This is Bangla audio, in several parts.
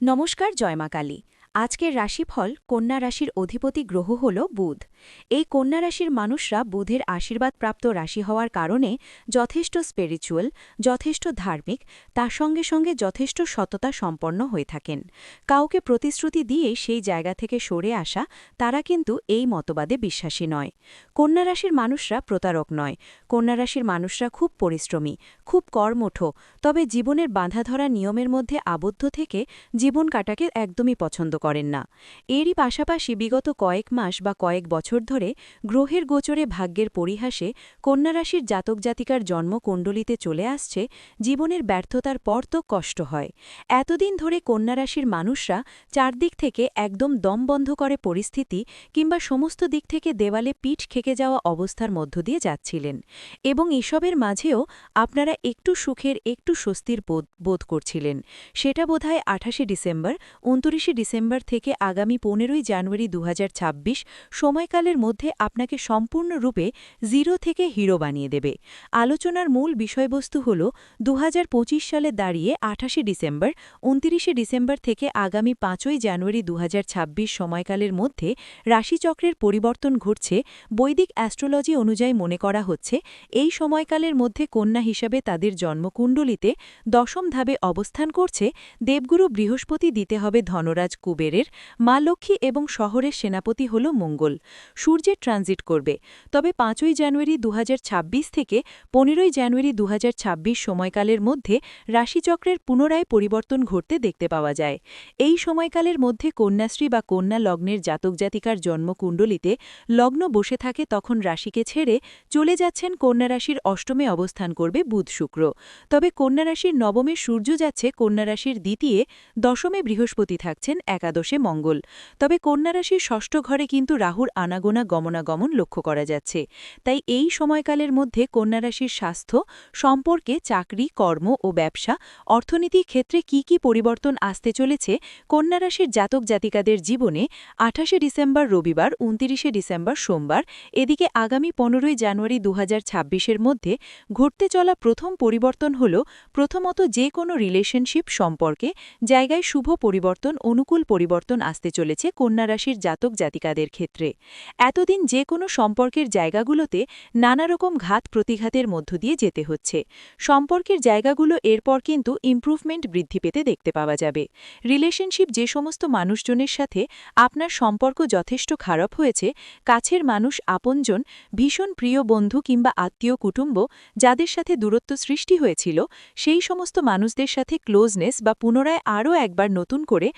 নমস্কার জয়মা কালী। আজকের রাশিফল কন্যা রাশির অধিপতি গ্রহ হল বুধ। এই কন্যা রাশির মানুষরা বুধের আশীর্বাদপ্রাপ্ত রাশি হওয়ার কারণে যথেষ্ট স্পিরিচুয়াল যথেষ্ট ধার্মিক, তার সঙ্গে সঙ্গে যথেষ্ট সততা সম্পন্ন হয়ে থাকেন। কাউকে প্রতিশ্রুতি দিয়ে সেই জায়গা থেকে সরে আসা তারা কিন্তু এই মতবাদে বিশ্বাসী নয়। কন্যা রাশির মানুষরা প্রতারক নয়। কন্যা রাশির মানুষরা খুব পরিশ্রমী, খুব কর্মঠ, তবে জীবনের বাঁধাধরা নিয়মের মধ্যে আবদ্ধ থেকে জীবন কাটাকে একদমই পছন্দ করেন না। এরই পাশাপাশি বিগত কয়েক মাস বা কয়েক বছর ধরে গ্রহের গোচরে ভাগ্যের পরিহাসে কন্যারাশির জাতক জাতিকার জন্মকুণ্ডলিতে চলে আসছে, জীবনের ব্যর্থতার পর তো কষ্ট হয়। এতদিন ধরে কন্যারাশির মানুষরা চারদিক থেকে একদম দম বন্ধ করে পরিস্থিতি কিংবা সমস্ত দিক থেকে দেওয়ালে পিঠ খেকে যাওয়া অবস্থার মধ্য দিয়ে যাচ্ছিলেন এবং এসবের মাঝেও আপনারা একটু সুখের, একটু স্বস্তির বোধ বোধ করছিলেন। সেটা বোধহয় আঠাশে ডিসেম্বর, উনত্রিশে ডিসেম্বর থেকে আগামী পনেরোই জানুয়ারি দু হাজার ছাব্বিশ সময়কালের মধ্যে আপনাকে সম্পূর্ণরূপে জিরো থেকে হিরো বানিয়ে দেবে। আলোচনার মূল বিষয়বস্তু হল দু হাজার পঁচিশ সালে দাঁড়িয়ে আঠাশে ডিসেম্বর, উনত্রিশে ডিসেম্বর থেকে আগামী পাঁচই জানুয়ারি দু হাজার ছাব্বিশ সময়কালের মধ্যে রাশিচক্রের পরিবর্তন ঘটছে। বৈদিক অ্যাস্ট্রোলজি অনুযায়ী মনে করা হচ্ছে, এই সময়কালের মধ্যে কন্যা হিসাবে তাদের জন্মকুণ্ডলিতে দশম ধাবে অবস্থান করছে। দেবগুরু বৃহস্পতি দিতে হবে ধনরাজ কুবেরের মা লক্ষ্মী এবং শহরের সেনাপতি হল মঙ্গল। সূর্যের ট্রানজিট করবে। তবে পাঁচই জানুয়ারি দুহাজার ছাব্বিশ থেকে পনেরোই জানুয়ারি দুহাজার ছাব্বিশ সময়কালের মধ্যে রাশিচক্রের পুনরায় পরিবর্তন ঘটতে দেখতে পাওয়া যায়। এই সময়কালের মধ্যে কন্যাশ্রী বা কন্যা লগ্নের জাতক জাতিকার জন্মকুণ্ডলিতে লগ্ন বসে থাকে তখন রাশিকে ছেড়ে চলে যাচ্ছেন কন্যা রাশির অষ্টমে অবস্থান করবে বুধ শুক্র। তবে কন্যা রাশির নবমে সূর্য যাচ্ছে, কন্যা রাশির দ্বিতীয় দশমে বৃহস্পতি থাকছেন একাদশে মঙ্গল। তবে কন্যা রাশির ষষ্ঠ ঘরে কিন্তু রাহুর আনাগোনা গমনাগমন লক্ষ্য করা যাচ্ছে। তাই এই সময়কালের মধ্যে কন্যা রাশির স্বাস্থ্য, সম্পর্কে চাকরি, কর্ম ও ব্যবসা অর্থনীতির ক্ষেত্রে কি কি পরিবর্তন আসতে চলেছে কন্যা রাশির জাতক জাতিকাদের জীবনে আঠাশে ডিসেম্বর রবিবার, উনতিরিশে ডিসেম্বর সোমবার, এদিকে আগামী পনেরোই জানুয়ারি দু এর মধ্যে ঘটতে চলা প্রথম পরিবর্তন হল প্রথমত যে কোনো রিলেশনশিপ সম্পর্কে জায়গায় শুভ পরিবর্তন, অনুকূল পরিবর্তন আসতে চলেছে কন্যা রাশির জাতক জাতিকাদের ক্ষেত্রে। এতদিন যে কোনো সম্পর্কের জায়গাগুলোতে নানা রকম ঘাত প্রতিঘাতের মধ্য দিয়ে যেতে হচ্ছে। সম্পর্কের জায়গাগুলো এরপর কিন্তু ইমপ্রুভমেন্ট বৃদ্ধি পেতে দেখতে পাওয়া যাবে। রিলেশনশিপ যে সমস্ত মানুষজনের সাথে আপনার সম্পর্ক যথেষ্ট খারাপ হয়েছে, কাছের মানুষ, আপনজন, ভীষণ প্রিয় বন্ধু কিংবা আত্মীয় কুটুম্ব যাদের সাথে দূরত্ব সৃষ্টি হয়েছিল, সেই সমস্ত মানুষদের সাথে ক্লোজনেস বা পুনরায় আরও একবার নতুন করে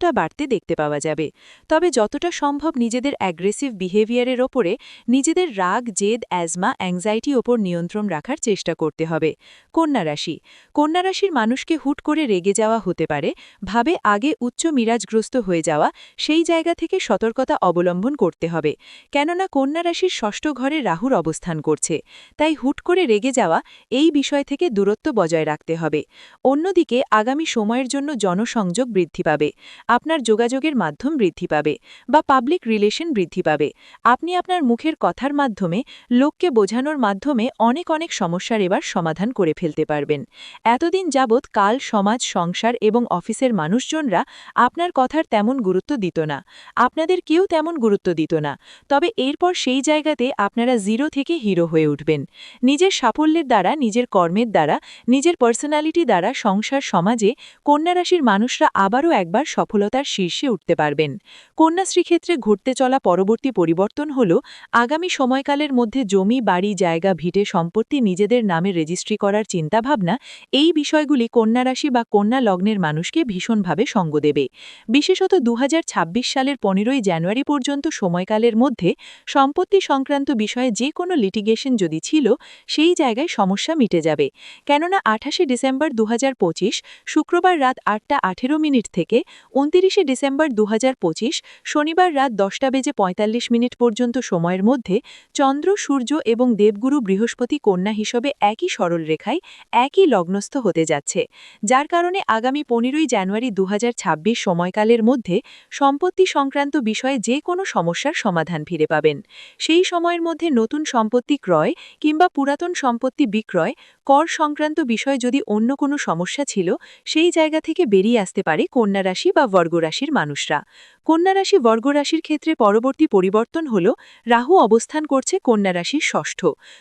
ঘনিষ্ঠতা বাড়তে দেখতে পাওয়া যাবে। তবে যতটা সম্ভব নিজেদের অ্যাগ্রেসিভ বিহেভিয়ারের ওপরে নিজেদের রাগ, জেদ অ্যাজমা অ্যাংজাইটি ওপর নিয়ন্ত্রণ রাখার চেষ্টা করতে হবে। কন্যা রাশি। কন্যা রাশির মানুষকে হুট করে রেগে যাওয়া হতে পারে, ভাবে আগে উচ্চ মিরাজগ্রস্ত হয়ে যাওয়া, সেই জায়গা থেকে সতর্কতা অবলম্বন করতে হবে। কেননা কন্যা রাশির ষষ্ঠ ঘরে রাহুর অবস্থান করছে, তাই হুট করে রেগে যাওয়া এই বিষয় থেকে দূরত্ব বজায় রাখতে হবে। অন্যদিকে আগামী সময়ের জন্য জনসংযোগ বৃদ্ধি পাবে। আপনার যোগাযোগের মাধ্যম বৃদ্ধি পাবে বা পাবলিক রিলেশন বৃদ্ধি পাবে। আপনি আপনার মুখের কথার মাধ্যমে, লোককে বোঝানোর মাধ্যমে অনেক অনেক সমস্যার এবার সমাধান করে ফেলতে পারবেন। এতদিন যাবৎ কাল, সমাজ, সংসার এবং অফিসের মানুষজনরা আপনার কথার তেমন গুরুত্ব দিত না। আপনাদের কেউ তেমন গুরুত্ব দিত না। তবে এরপর সেই জায়গাতে আপনারা জিরো থেকে হিরো হয়ে উঠবেন। নিজের সাফল্যের দ্বারা, নিজের কর্মের দ্বারা, নিজের পার্সোনালিটি দ্বারা সংসার, সমাজে কন্যারাশির মানুষরা আবারও একবার সফলতার শীর্ষে উঠতে পারবেন। কন্যাশ্রী ক্ষেত্রে ঘটতে চলা পরবর্তী পরিবর্তন হল, আগামী সময়কালের মধ্যে জমি, বাড়ি, জায়গা, ভিটে সম্পত্তি নিজেদের নামে রেজিস্ট্রি করার চিন্তাভাবনা এই বিষয়গুলি কন্যারাশি বা কন্যা লগ্নের মানুষকে ভীষণভাবে সঙ্গ দেবে। বিশেষত দু সালের পনেরোই জানুয়ারি পর্যন্ত সময়কালের মধ্যে সম্পত্তি সংক্রান্ত বিষয়ে যে কোনো লিটিগেশন যদি ছিল, সেই জায়গায় সমস্যা মিটে যাবে। কেননা আঠাশে ডিসেম্বর দু হাজার পঁচিশ শুক্রবার রাত আটটা আঠেরো মিনিট থেকে উনতিরিশে ডিসেম্বর দু হাজার পঁচিশ, শনিবার রাত দশটা বেজে পঁয়তাল্লিশ মিনিট পর্যন্ত সময়ের মধ্যে চন্দ্র, সূর্য এবং দেবগুরু বৃহস্পতি কন্যা হিসেবে একই সরল রেখায় একই লগ্নস্থ হতে যাচ্ছে, যার কারণে আগামী পনেরোই জানুয়ারি দুহাজার ছাব্বিশ সময়কালের মধ্যে সম্পত্তি সংক্রান্ত বিষয়ে যে কোনো সমস্যার সমাধান ফিরে পাবেন। সেই সময়ের মধ্যে নতুন সম্পত্তি ক্রয় কিংবা পুরাতন সম্পত্তি বিক্রয়, কর সংক্রান্ত বিষয়ে যদি অন্য কোনো সমস্যা ছিল, সেই জায়গা থেকে বেরিয়ে আসতে পারে কন্যা রাশি বা বর্গরাশির মানুষরা। কন্যা রাশি বর্গরাশির ক্ষেত্রে পরবর্তী পরিবর্তন হল, রাহু অবস্থান করছে কন্যা রাশির ষষ্ঠ।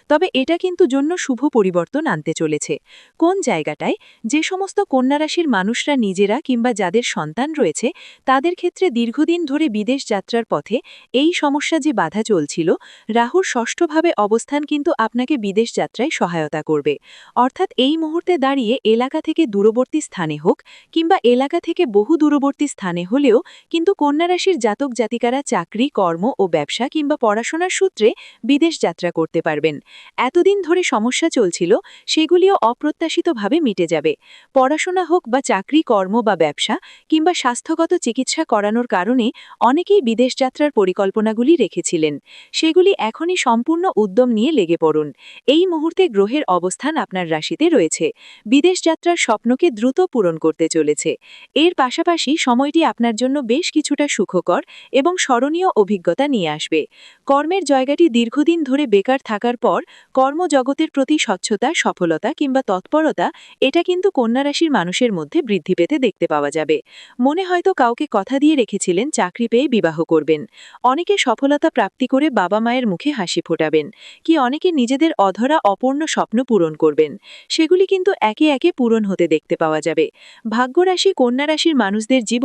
তবে এটা কিন্তু জন্য শুভ পরিবর্তন আনতে চলেছে। কোন জায়গাটায়? যে সমস্ত কন্যা রাশির মানুষরা নিজেরা কিংবা যাদের সন্তান রয়েছে, তাদের ক্ষেত্রে দীর্ঘদিন ধরে বিদেশ যাত্রার পথে এই সমস্যা যে বাধা চলছিল, রাহুর ষষ্ঠভাবে অবস্থান কিন্তু আপনাকে বিদেশ যাত্রায় সহায়তা করবে। অর্থাৎ এই মুহূর্তে দাঁড়িয়ে এলাকা থেকে দূরবর্তী স্থানে হোক কিংবা এলাকা থেকে বহু দূরবর্তী স্থানে হলেও কিন্তু কন্যারাশির জাতক জাতিকারা চাকরি, কর্ম ও ব্যবসা কিংবা পড়াশোনার সূত্রে বিদেশ যাত্রা করতে পারবেন। এতদিন ধরে সমস্যা চলছিল, সেগুলিও অপ্রত্যাশিতভাবে মিটে যাবে। পড়াশোনা হোক বা চাকরি, কর্ম বা ব্যবসা কিংবা স্বাস্থ্যগত চিকিৎসা করানোর কারণে অনেকেই বিদেশ যাত্রার পরিকল্পনাগুলি রেখেছিলেন। সেগুলি এখনই সম্পূর্ণ উদ্যম নিয়ে লেগে পড়ুন। এই মুহূর্তে গ্রহের অবস্থান আপনার রাশিতে রয়েছে। বিদেশ যাত্রার স্বপ্নকে দ্রুত পূরণ করতে চলেছে। এর পাশাপাশি সময়টি আপনার জন্য বেশ কিছুটা সুখকর এবং স্মরণীয় অভিজ্ঞতা নিয়ে আসবে। কর্মের জায়গাটি দীর্ঘদিন ধরে বেকার থাকার পর কর্মজগতের প্রতি স্বচ্ছতা, সফলতা কিংবা তৎপরতা, এটা কিন্তু কন্যারাশির মানুষের মধ্যে বৃদ্ধি পেতে দেখতে পাওয়া যাবে। মনে হয়তো কাউকে কথা দিয়ে রেখেছিলেন, চাকরি পেয়ে বিবাহ করবেন। অনেকে সফলতা প্রাপ্তি করে বাবা মায়ের মুখে হাসি ফোটাবেন। কি অনেকে নিজেদের অধরা অপূর্ণ স্বপ্ন পূরণ করবেন। সেগুলি কিন্তু একে একে পূরণ হতে দেখতে পাওয়া যাবে। ভাগ্যরাশি কন্যারাশির মানুষদের জীবনে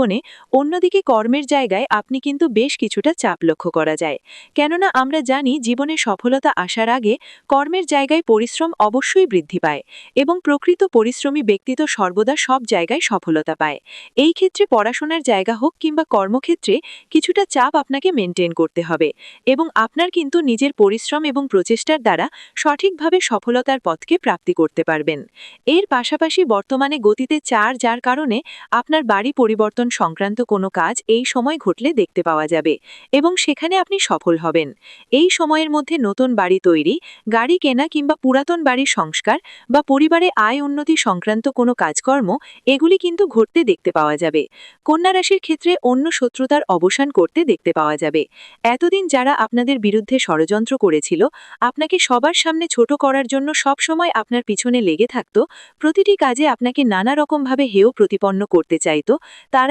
অন্যদিকে কর্মের জায়গায় আপনি কিন্তু বেশ কিছুটা চাপ লক্ষ্য করা যায়। কেননা আমরা জানি জীবনে সফলতা আসার আগে কর্মের জায়গায় পরিশ্রম অবশ্যই বৃদ্ধি পায় এবং প্রকৃত পরিশ্রমী ব্যক্তি তো সর্বদা সব জায়গায় সফলতা পায়। এই ক্ষেত্রে পড়াশোনার জায়গা হোক কিংবা কর্মক্ষেত্রে কিছুটা চাপ আপনাকে মেনটেন করতে হবে এবং আপনার কিন্তু নিজের পরিশ্রম এবং প্রচেষ্টার দ্বারা সঠিকভাবে সফলতার পথকে প্রাপ্তি করতে পারবেন। এর পাশাপাশি বর্তমানে গতিতে চার যার কারণে আপনার বাড়ি পরিবর্তন সংক্রান্ত কোনো কাজ এই সময় ঘটলে দেখতে পাওয়া যাবে এবং সেখানে আপনি সফল হবেন। এই সময়ের মধ্যে নতুন বাড়ি তৈরি, গাড়ি কেনা কিংবা পুরাতন বাড়ির সংস্কার বা পরিবারে আয় উন্নতি সংক্রান্ত কোনো কাজকর্ম, এগুলি কিন্তু ঘটতে দেখতে পাওয়া যাবে। কন্যা রাশির ক্ষেত্রে অন্য শত্রুতার অবসান করতে দেখতে পাওয়া যাবে। এতদিন যারা আপনাদের বিরুদ্ধে ষড়যন্ত্র করেছিল, আপনাকে সবার সামনে ছোট করার জন্য সব সময় আপনার পিছনে লেগে থাকত, প্রতিটি কাজে আপনাকে নানা রকমভাবে হেয় প্রতিপন্ন করতে চাইত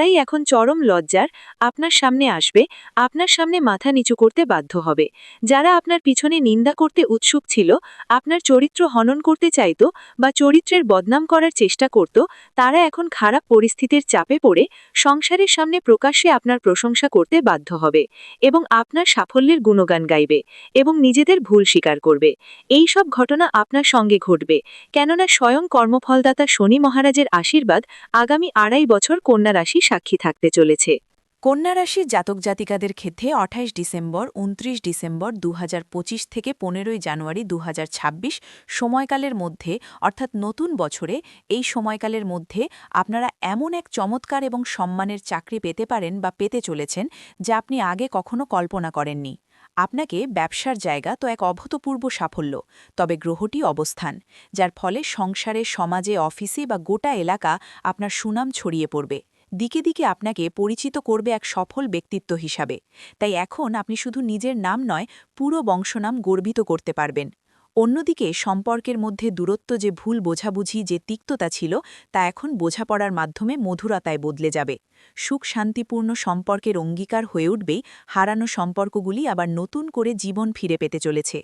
তারাই এখন চরম লজ্জার, আপনার সামনে আসবে, আপনার সামনে মাথা নিচু করতে বাধ্য হবে। যারা আপনার পিছনে নিন্দা করতে উৎসুক ছিল, আপনার চরিত্র হনন করতে চাইত বা চরিত্রের বদনাম করার চেষ্টা করত, তারা এখন খারাপ পরিস্থিতির চাপে পড়ে, সংসারের সামনে প্রকাশ্যে আপনার প্রশংসা করতে বাধ্য হবে এবং আপনার সাফল্যের গুণগান গাইবে এবং নিজেদের ভুল স্বীকার করবে। এই সব ঘটনা আপনার সঙ্গে ঘটবে, কেননা স্বয়ং কর্মফলদাতা শনি মহারাজের আশীর্বাদ আগামী আড়াই বছর কন্যা রাশি সাক্ষী থাকতে চলেছে। কন্যা রাশির জাতক জাতিকাদের ক্ষেত্রে আঠাইশ ডিসেম্বর, উনত্রিশ ডিসেম্বর দুহাজার পঁচিশ থেকে পনেরোই জানুয়ারি দুহাজার ছাব্বিশ সময়কালের মধ্যে, অর্থাৎ নতুন বছরে, এই সময়কালের মধ্যে আপনারা এমন এক চমৎকার এবং সম্মানের চাকরি পেতে পারেন বা পেতে চলেছেন যা আপনি আগে কখনো কল্পনা করেননি। আপনাকে ব্যবসার জায়গা তো এক অভূতপূর্ব সাফল্য, তবে গ্রহটি অবস্থান, যার ফলে সংসারে, সমাজে, অফিসে বা গোটা এলাকা আপনার সুনাম ছড়িয়ে পড়বে। দিকে দিকে আপনাকে পরিচিত করবে এক সফল ব্যক্তিত্ব হিসাবে। তাই এখন আপনি শুধু নিজের নাম নয়, পুরো বংশনাম গর্বিত করতে পারবেন। অন্যদিকে সম্পর্কের মধ্যে দূরত্ব যে ভুল বোঝাবুঝি, যে তিক্ততা ছিল, তা এখন বোঝাপড়ার মাধ্যমে মধুরতায় বদলে যাবে। সুখ শান্তিপূর্ণ সম্পর্কের অঙ্গীকার হয়ে উঠবেই হারানো সম্পর্কগুলি আবার নতুন করে জীবন ফিরে পেতে চলেছে।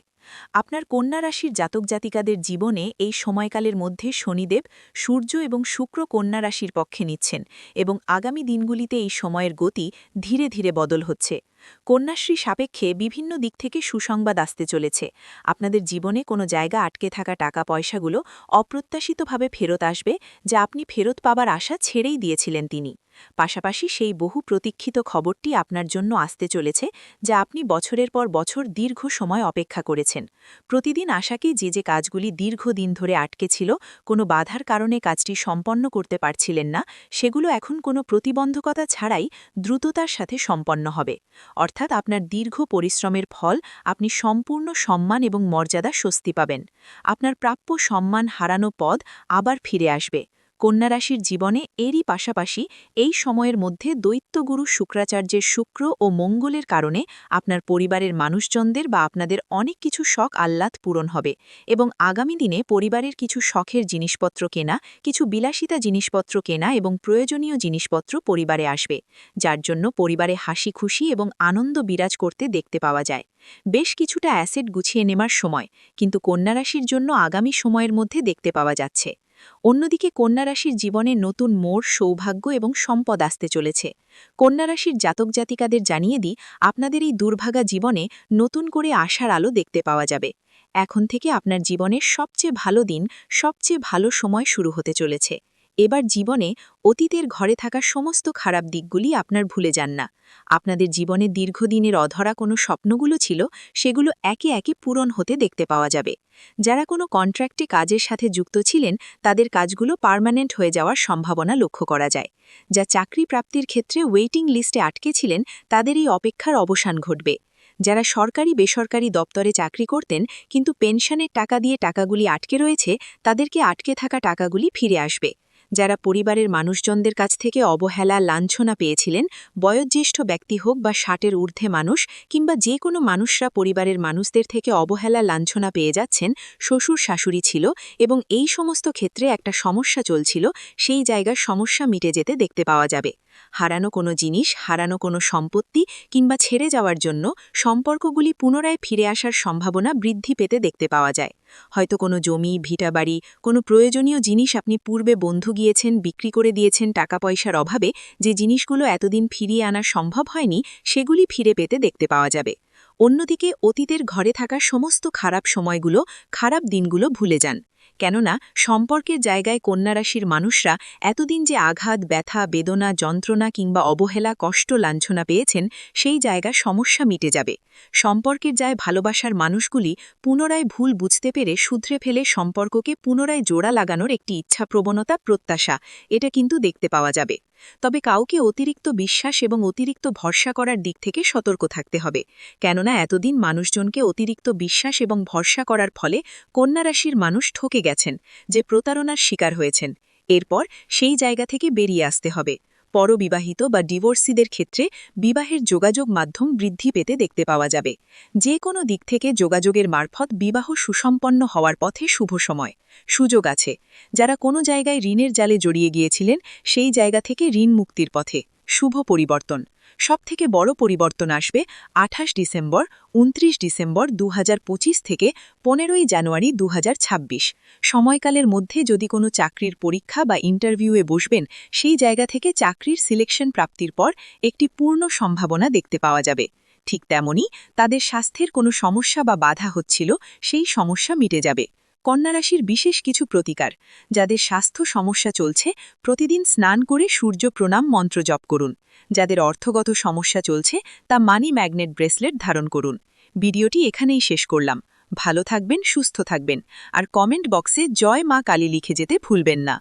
আপনার কন্যা রাশির জাতক জাতিকাদের জীবনে এই সময়কালের মধ্যে শনিদেব সূর্য এবং শুক্র কন্যা রাশির পক্ষে নিচ্ছেন এবং আগামী দিনগুলিতে এই সময়ের গতি ধীরে ধীরে বদল হচ্ছে। কন্যাশ্রী সাপেক্ষে বিভিন্ন দিক থেকে সুসংবাদ আসতে চলেছে। আপনাদের জীবনে কোনো জায়গা আটকে থাকা টাকা পয়সাগুলো অপ্রত্যাশিতভাবে ফেরত আসবে, যা আপনি ফেরত পাবার আশা ছেড়েই দিয়েছিলেন তিনি। পাশাপাশি সেই বহু প্রতীক্ষিত খবরটি আপনার জন্য আসতে চলেছে, যা আপনি বছরের পর বছর দীর্ঘ সময় অপেক্ষা করেছেন। প্রতিদিন আশাকে যে যে কাজগুলি দীর্ঘদিন ধরে আটকে ছিল, কোনো বাধার কারণে কাজটি সম্পন্ন করতে পারছিলেন না, সেগুলো এখন কোনো প্রতিবন্ধকতা ছাড়াই দ্রুততার সাথে সম্পন্ন হবে। অর্থাৎ আপনার দীর্ঘ পরিশ্রমের ফল আপনি সম্পূর্ণ সম্মান এবং মর্যাদা স্বস্তি পাবেন। আপনার প্রাপ্য সম্মান হারানো পদ আবার ফিরে আসবে। কন্যারাশির জীবনে এরই পাশাপাশি এই সময়ের মধ্যে দৈত্যগুরু শুক্রাচার্যের শুক্র ও মঙ্গলের কারণে আপনার পরিবারের মানুষজনদের বা আপনাদের অনেক কিছু শখ আহ্লাদ পূরণ হবে এবং আগামী দিনে পরিবারের কিছু শখের জিনিসপত্র কেনা, কিছু বিলাসিতা জিনিসপত্র কেনা এবং প্রয়োজনীয় জিনিসপত্র পরিবারে আসবে, যার জন্য পরিবারে হাসি খুশি এবং আনন্দ বিরাজ করতে দেখতে পাওয়া যায়। বেশ কিছুটা অ্যাসেট গুছিয়ে নেমার সময়, কিন্তু কন্যারাশির জন্য আগামী সময়ের মধ্যে দেখতে পাওয়া যাচ্ছে। অন্যদিকে কন্যারাশির জীবনে নতুন মোড়, সৌভাগ্য এবং সম্পদ আসতে চলেছে। কন্যারাশির জাতক জাতিকাদের জানিয়ে দিই, আপনাদের এই দুর্ভাগা জীবনে নতুন করে আশার আলো দেখতে পাওয়া যাবে। এখন থেকে আপনার জীবনের সবচেয়ে ভালো দিন, সবচেয়ে ভালো সময় শুরু হতে চলেছে। এবার জীবনে অতীতের ঘরে থাকা সমস্ত খারাপ দিকগুলি আপনার ভুলে যান না। আপনাদের জীবনে দীর্ঘদিনের অধরা কোনো স্বপ্নগুলো ছিল, সেগুলো একে একে পূরণ হতে দেখতে পাওয়া যাবে। যারা কোনো কন্ট্রাক্টে কাজের সাথে যুক্ত ছিলেন, তাদের কাজগুলো পার্মানেন্ট হয়ে যাওয়ার সম্ভাবনা লক্ষ্য করা যায়। যা চাকরি প্রাপ্তির ক্ষেত্রে ওয়েটিং লিস্টে আটকে ছিলেন, তাদের এই অপেক্ষার অবসান ঘটবে। যারা সরকারি বেসরকারি দপ্তরে চাকরি করতেন, কিন্তু পেনশনের টাকা দিয়ে টাকাগুলি আটকে রয়েছে, তাদেরকে আটকে থাকা টাকাগুলি ফিরে আসবে। যারা পরিবারের মানুষজনদের কাছ থেকে অবহেলা, লাঞ্ছনা পেয়েছিলেন, বয়োজ্যেষ্ঠ ব্যক্তি হোক বা ষাটের ঊর্ধ্বে মানুষ কিংবা যে কোনো মানুষরা পরিবারের মানুষদের থেকে অবহেলা, লাঞ্ছনা পেয়ে যাচ্ছেন, শ্বশুর, শাশুড়ি ছিল এবং এই সমস্ত ক্ষেত্রে একটা সমস্যা চলছিল, সেই জায়গার সমস্যা মিটে যেতে দেখতে পাওয়া যাবে। হারানো কোনো জিনিস, হারানো কোনো সম্পত্তি কিংবা ছেড়ে যাওয়ার জন্য সম্পর্কগুলি পুনরায় ফিরে আসার সম্ভাবনা বৃদ্ধি পেতে দেখতে পাওয়া যায়। হয়তো কোনো জমি ভিটাবাড়ি কোনো প্রয়োজনীয় জিনিস আপনি পূর্বে বন্ধু গিয়েছেন, বিক্রি করে দিয়েছেন টাকা পয়সার অভাবে যে জিনিসগুলো এতদিন ফিরিয়ে আনা সম্ভব হয়নি, সেগুলি ফিরে পেতে দেখতে পাওয়া যাবে। অন্যদিকে অতীতের ঘরে থাকা সমস্ত খারাপ সময়গুলো, খারাপ দিনগুলো ভুলে যান। কেননা সম্পর্কের জায়গায় কন্যারাশির মানুষরা এতদিন যে আঘাত, ব্যথা, বেদনা, যন্ত্রণা কিংবা অবহেলা, কষ্ট, লাঞ্ছনা পেয়েছেন, সেই জায়গা সমস্যা মিটে যাবে। সম্পর্কের যায় ভালোবাসার মানুষগুলি পুনরায় ভুল বুঝতে পেরে শুধরে ফেলে সম্পর্ককে পুনরায় জোড়া লাগানোর একটি ইচ্ছা প্রবণতা প্রত্যাশা, এটা কিন্তু দেখতে পাওয়া যাবে। তবে কাউকে অতিরিক্ত বিশ্বাস এবং অতিরিক্ত ভরসা করার দিক থেকে সতর্ক থাকতে হবে। কেননা এতদিন মানুষজনকে অতিরিক্ত বিশ্বাস এবং ভরসা করার ফলে কন্যারাশির মানুষ ঠকে গেছেন, যে প্রতারণার শিকার হয়েছেন। এরপর সেই জায়গা থেকে বেরিয়ে আসতে হবে। পরবিবাহিত বা ডিভোর্সিদের ক্ষেত্রে বিবাহের যোগাযোগ মাধ্যম বৃদ্ধি পেতে দেখতে পাওয়া যাবে। যে কোনো দিক থেকে যোগাযোগের মারফত বিবাহ সুসম্পন্ন হওয়ার পথে শুভ সময়। সুযোগ আছে। যারা কোনো জায়গায় ঋণের জালে জড়িয়ে গিয়েছিলেন, সেই জায়গা থেকে ঋণ মুক্তির পথে। শুভ পরিবর্তন। সবথেকে বড় পরিবর্তন আসবে আঠাশ ডিসেম্বর ২৯ ডিসেম্বর দু হাজার পঁচিশ থেকে পনেরোই জানুয়ারি দুহাজার ছাব্বিশ। সময়কালের মধ্যে যদি কোনো চাকরির পরীক্ষা বা ইন্টারভিউয়ে বসবেন, সেই জায়গা থেকে চাকরির সিলেকশন প্রাপ্তির পর একটি পূর্ণ সম্ভাবনা দেখতে পাওয়া যাবে। ঠিক তেমনি তাদের স্বাস্থ্যের কোনো সমস্যা বা বাধা হচ্ছিল, সেই সমস্যা মিটে যাবে। কন্যারাশির বিশেষ কিছু প্রতিকার, যাদের স্বাস্থ্য সমস্যা চলছে, প্রতিদিন স্নান করে সূর্য প্রণাম মন্ত্র জপ করুন। যাদের অর্থগত সমস্যা চলছে, তা মানি ম্যাগনেট ব্রেসলেট ধারণ করুন। ভিডিওটি এখানেই শেষ করলাম। ভালো থাকবেন, সুস্থ থাকবেন। আর কমেন্ট বক্সে জয় মা কালী লিখে যেতে ভুলবেন না।